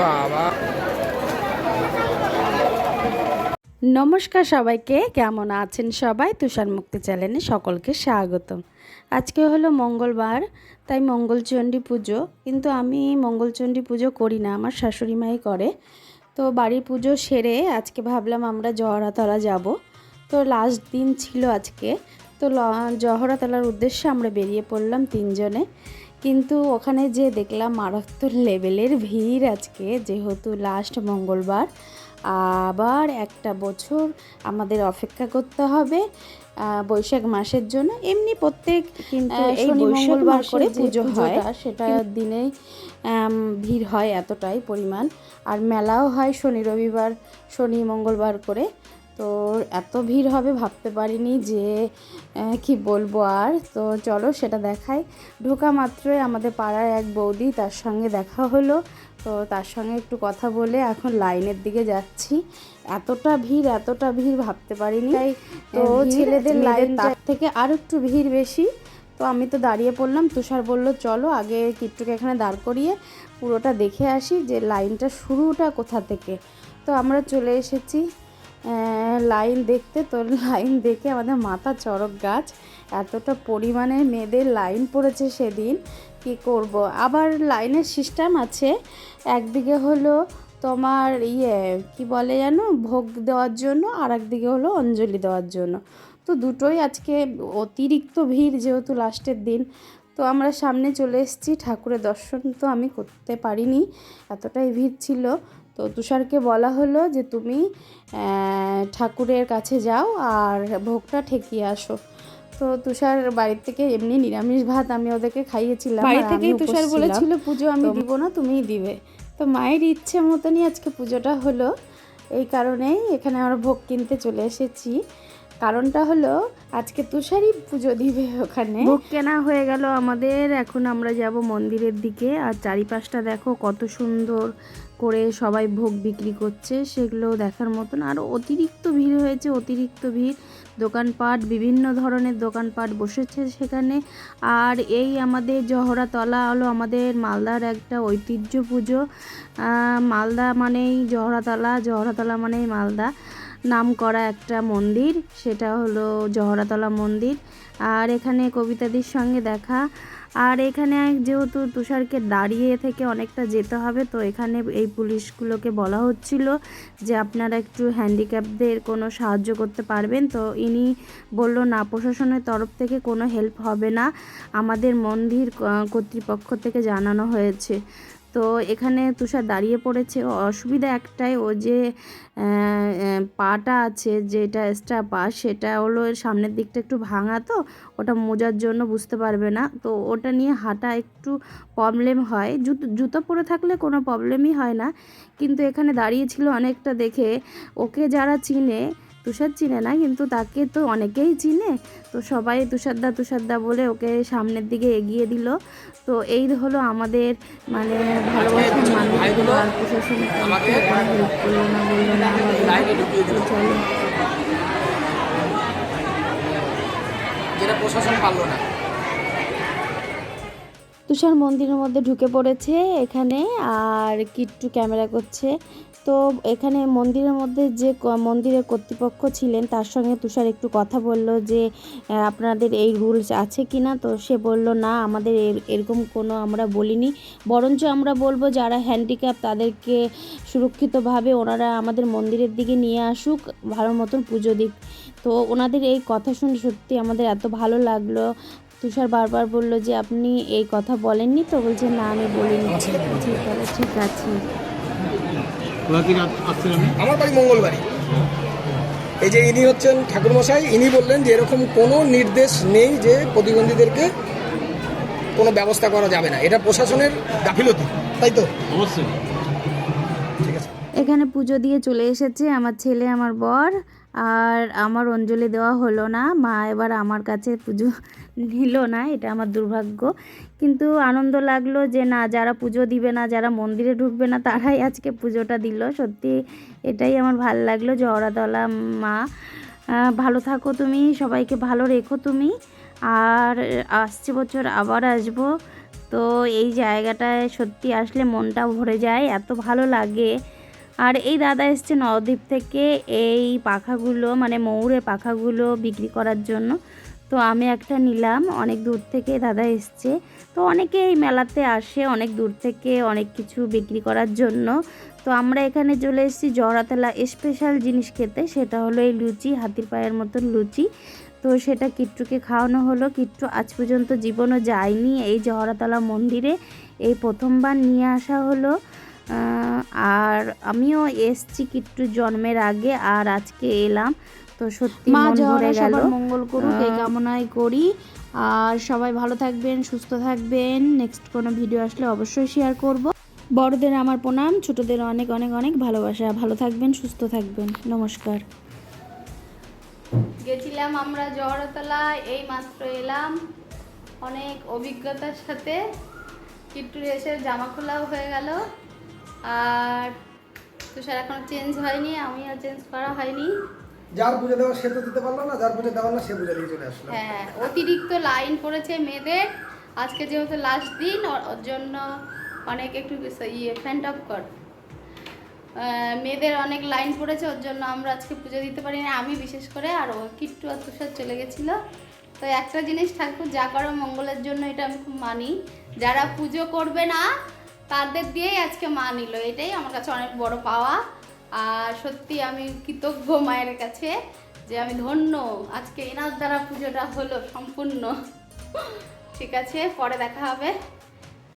বাবা। নমস্কার সবাইকে, কেমন আছেন সবাই? তুষার মুক্তি চ্যানেলে সকলকে স্বাগতম। আজকে হলো মঙ্গলবার, তাই মঙ্গলচণ্ডী পুজো, কিন্তু আমি মঙ্গলচণ্ডী পুজো করি না, আমার শাশুড়ি মাই করে। তো বাড়ির পুজো সেরে আজকে ভাবলাম আমরা জহরাতলা যাব। তো লাস্ট দিন ছিল আজকে তো ল- জহরাতলার উদ্দেশ্যে আমরা বেরিয়ে পড়লাম তিনজনে। কিন্তু ওখানে যে দেখলাম মারাত্মক লেভেলের ভিড় আজকে যেহেতু লাস্ট মঙ্গলবার আবার একটা বছর আমাদের অপেক্ষা করতে হবে বৈশাখ মাসের জন্য। এমনি প্রত্যেক এই মঙ্গলবার করে পুজো হয়। সেটা দিনে ভিড় হয় এতটাই পরিমাণ। আর মেলাও হয় শনি রবিবার শনি মঙ্গলবার করে। তো এত ভিড় হবে ভাবতে পারিনি যে কি বলব আর। তো চলো সেটা দেখাই। ঢোকা মাত্রই আমাদের পাড়ার এক বৌদি তার সঙ্গে দেখা হলো। তো তার সঙ্গে একটু কথা বলে এখন লাইনের দিকে যাচ্ছি। এতটা ভিড় এতটা ভিড় ভাবতে পারিনি। তাই তো ছেলেদের লাইন তার থেকে আর একটু ভিড় বেশি। তো আমি তো দাঁড়িয়ে পড়লাম। তুষার বলল চলো আগে কিট্টুকে এখানে দাঁড় করিয়ে পুরোটা দেখে আসি যে লাইনটা শুরুটা কোথা থেকে? তো আমরা চলে এসেছি। লাইন দেখতে তো লাইন দেখে আমাদের মাথা চড়ক গাছ। এতটা পরিমাণে মেয়েদের লাইন পড়েছে সেদিন, কি করব? আবার লাইনের সিস্টেম আছে। একদিকে হলো তোমার ইয়ে কি বলে জানো ভোগ দেওয়ার জন্য, আর একদিকে হলো অঞ্জলি দেওয়ার জন্য। তো দুটোই আজকে অতিরিক্ত ভিড় যেহেতু লাস্টের দিন। তো আমরা সামনে চলে এসেছি, ঠাকুরের দর্শন তো আমি করতে পারিনি, এতটাই ভিড় ছিল। তো তুষারকে বলা হলো যে তুমি ঠাকুরের কাছে যাও আর ভোগটা ঠেকিয়ে আসো। তো তুষার বাড়ির থেকে এমনি নিরামিষ ভাত আমি ওদেরকে খাইয়েছিলাম বাড়ি থেকেই তুষার। বলেছিল, পুজো আমি দিব না তুমিই দিবে। তো মায়ের ইচ্ছে মতনই আজকে পুজোটা হলো। এই কারণেই এখানে আমরা ভোগ কিনতে চলে এসেছি। কারণটা হলো, আজকে তুষারই পুজো দিবে ওখানে। ভোগ কেনা হয়ে গেল আমাদের, এখন আমরা যাব মন্দিরের দিকে। আর চারিপাশটা দেখো কত সুন্দর করে সবাই ভোগ বিক্রি করছে, সেগুলো দেখার মতন। আর অতিরিক্ত ভিড় হয়েছে, অতিরিক্ত ভিড়। দোকানপাট, বিভিন্ন ধরনের দোকানপাট বসেছে সেখানে। আর এই আমাদের জহরাতলা হলো আমাদের মালদার একটা ঐতিহ্য পুজো। মালদা মানেই জহরাতলা জহরাতলা মানেই মালদা। নাম করা একটা মন্দির, সেটা হলো জহরাতলা মন্দির। আর এখানে কবিতাদির সঙ্গে দেখা। আর এখানে যেহেতু তুষারকে দাঁড়িয়ে থেকে অনেকটা যেতে হবে, তো এখানে এই পুলিশগুলোকে বলা হচ্ছিল যে আপনারা একটু হ্যান্ডিক্যাপদের কোনো সাহায্য করতে পারবেন। তো ইনি বলল, না, প্রশাসনের তরফ থেকে কোনো হেল্প হবে না। আমাদের মন্দির কর্তৃপক্ষ থেকে জানানো হয়েছে। তো এখানে তুষার দাঁড়িয়ে পড়েছে। অসুবিধা একটাই ও যে পাটা আছে যেটা এক্সট্রা পা, সেটা হলো সামনের দিকটা একটু ভাঙা তো, ওটা মোজার জন্য বুঝতে পারবে না। তো ওটা নিয়ে হাঁটা একটু প্রবলেম হয়। জুতো জুতো পরে থাকলে কোনো প্রবলেমই হয় না। কিন্তু এখানে দাঁড়িয়েছিল অনেকটা দেখে। ওকে যারা চিনে তুষার চিনে না কিন্তু তাকে তো অনেকেই চিনে তো সবাই তুষারদা তুষারদা বলে ওকে সামনের দিকে এগিয়ে দিল তো এই হলো আমাদের মানে ভালোবাসার মানুষগুলো আর প্রশাসন করল না বলল না হবে না। লাইনে ঢুকিয়ে দিল। তো চলো যেটা প্রশাসন পারল না তুষার মন্দিরের মধ্যে ঢুকে পড়েছে এখানে আর কিট্টু ক্যামেরা করছে তো এখানে মন্দিরের মধ্যে যে মন্দিরের কর্তৃপক্ষ ছিলেন তার সঙ্গে তুষার একটু কথা বলল যে আপনাদের এই রুলস আছে কি না তো সে বলল না আমাদের এর- এরকম কোনো আমরা বলিনি। বরঞ্চ আমরা বলব যারা হ্যান্ডিক্যাপ তাদেরকে সুরক্ষিতভাবে ওনারা আমাদের মন্দিরের দিকে নিয়ে আসুক ভালো মতন পুজো দিক। তো ওনাদের এই কথা শুনে সত্যি আমাদের এত ভালো লাগল। তুষার বারবার বলল যে আপনি এই কথা বলেননি? তো বলছে না আমি বলিনি। বলছি, তাহলে ঠিক আছে। আসছেন আপনি? আমার বাড়ি মঙ্গলবাড়ি। এই যে ইনি হচ্ছেন ঠাকুরমশাই ইনি বললেন যে এরকম কোনো নির্দেশ নেই যে প্রতিবন্ধীদেরকে কোনো ব্যবস্থা করা যাবে না। এটা প্রশাসনের গাফিলতি তাই তো? অবশ্যই। ঠিক আছে। এখানে পুজো দিয়ে চলে এসেছে আমার ছেলে আমার বর। আর আমার অঞ্জলি দেওয়া হলো না। মা এবার আমার কাছে পুজো নিল না, এটা আমার দুর্ভাগ্য। কিন্তু আনন্দ লাগল যে না, যারা পুজো দিবে না, যারা মন্দিরে ঢুকবে না, তারাই আজকে পুজোটা দিল। সত্যি এটাই আমার ভালো লাগল জহরাতলা মা। ভালো থাকো তুমি, সবাইকে ভালো রেখো তুমি। আর আসছে বছর আবার আসব। তো এই জায়গাটায় সত্যি আসলে মনটা ভরে যায়, এত ভালো লাগে। আর এই দাদা এসছে নবদ্বীপ থেকে এই পাখাগুলো মানে ময়ূরের পাখাগুলো বিক্রি করার জন্য। তো আমি একটা নিলাম, অনেক দূর থেকে দাদা এসছে। তো অনেকে এই মেলাতে আসে অনেক দূর থেকে অনেক কিছু বিক্রি করার জন্য। তো আমরা এখানে চলে এসেছি জহরাতলা স্পেশাল জিনিস খেতে, সেটা হলো এই লুচি, হাতির পায়ের মতন লুচি। তো সেটা কিট্টুকে খাওয়ানো হলো। কিট্টু আজ পর্যন্ত জীবনও যায়নি। এই জহরাতলা মন্দিরে এই প্রথমবার নিয়ে আসা হলো। আর আমিও এসছি কিট্টু জন্মের আগে আর আজকে এলাম। তো সত্যি মা মন ভরে গেল। মঙ্গল করুক এই কামনাই করি। আর সবাই ভালো থাকবেন সুস্থ থাকবেন। নেক্সট কোনো ভিডিও আসলে অবশ্যই শেয়ার করব। বড়দের আমার প্রণাম ছোটদের অনেক অনেক অনেক ভালোবাসা। ভালো থাকবেন সুস্থ থাকবেন। নমস্কার। গেছিলাম আমরা জহরতলা এই মাত্র এলাম। অনেক অভিজ্ঞতার সাথে কিট্টু এসে জামা খোলাও হয়ে গেল। আর তুষার এখনও চেঞ্জ হয়নি আমিও চেঞ্জ করা হয়নি। যার পুজো দেওয়া সে তো দিতে পারল না যার পুজো দেওয়ার না সে পুজো দিয়ে চলে আসলো। হ্যাঁ অতিরিক্ত লাইন পড়েছে মেয়েদের। আজকে যেহেতু লাস্ট দিন ওর জন্য অনেক একটু ইয়ে ফ্যান্ট অফ কর। মেয়েদের অনেক লাইন পড়েছে ওর জন্য আমরা আজকে পুজো দিতে পারি না। আমি বিশেষ করে আর ও কিট্টু আর তুষার চলে গেছিল। তো একটা জিনিস ঠাকুর যা করো মঙ্গলের জন্য এটা আমি খুব মানি। যারা পুজো করবে না তাদের দিয়েই আজকে মা নিল, এটাই আমার কাছে অনেক বড় পাওয়া। আর সত্যি আমি কৃতজ্ঞ মায়ের কাছে যে আমি ধন্য, আজকে এনার দ্বারা পুজোটা হলো সম্পূর্ণ। ঠিক আছে, পরে দেখা হবে।